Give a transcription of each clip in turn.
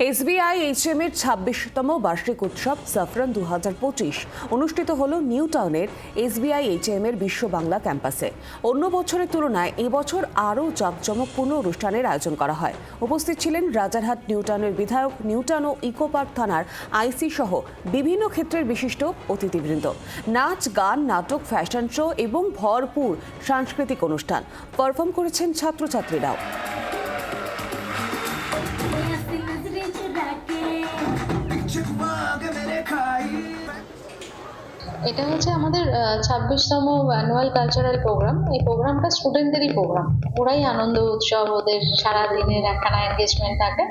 SBI HM এর ছাব্বিশতম বার্ষিক উৎসব সাফরান দু অনুষ্ঠিত হল নিউ টাউনের এসবিআই এইচএম এর বিশ্ব বাংলা ক্যাম্পাসে। অন্য বছরের তুলনায় এবছর আরও জাঁকজমকপূর্ণ অনুষ্ঠানের আয়োজন করা হয়। উপস্থিত ছিলেন রাজারহাট নিউ টাউনের বিধায়ক নিউটাউন ও ইকো পার্ক থানার আইসি সহ বিভিন্ন ক্ষেত্রের বিশিষ্ট অতিথিবৃন্দ। নাচ, গান, নাটক, ফ্যাশন শো এবং ভরপুর সাংস্কৃতিক অনুষ্ঠান। পারফর্ম করেছেন ছাত্রছাত্রীরাও। এটা হচ্ছে আমাদের ছাব্বিশতম অ্যানুয়াল কালচারাল প্রোগ্রাম এই প্রোগ্রামটা স্টুডেন্টদেরই প্রোগ্রাম ওরাই আনন্দ উৎসব ওদের সারা দিনের একখানা এনগেজমেন্ট থাকে।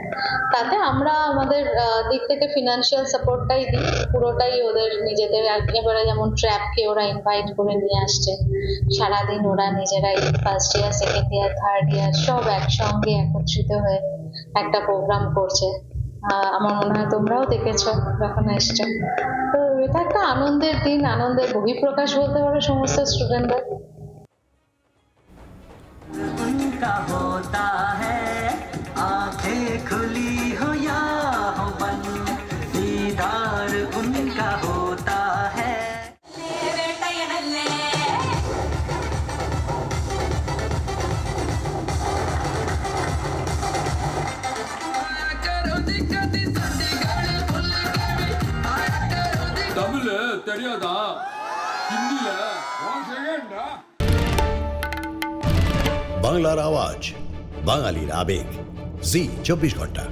তাতে আমরা আমাদের আহ, দিক থেকে ফিনান্সিয়াল সাপোর্টটাই দিই। পুরোটাই ওদের নিজেদের আর এবারে যেমন ট্র্যাপকে ওরা ইনভাইট করে নিয়ে আসছে। সারাদিন ওরা নিজেরাই first year second year third year সব একসঙ্গে একত্রিত হয়ে একটা প্রোগ্রাম করছে। আমার মনে হয় তোমরাও দেখেছ, যখন এসছো। তো এটা একটা আনন্দের দিন, আনন্দের বহিঃপ্রকাশ বলতে পারো সমস্ত স্টুডেন্টদের தமிழ் தெரியாதா ஹிந்தில ஒன் செகண்டா বাংলার আওয়াজ বাঙালির আবেগ জি চব্বিশ ঘন্টা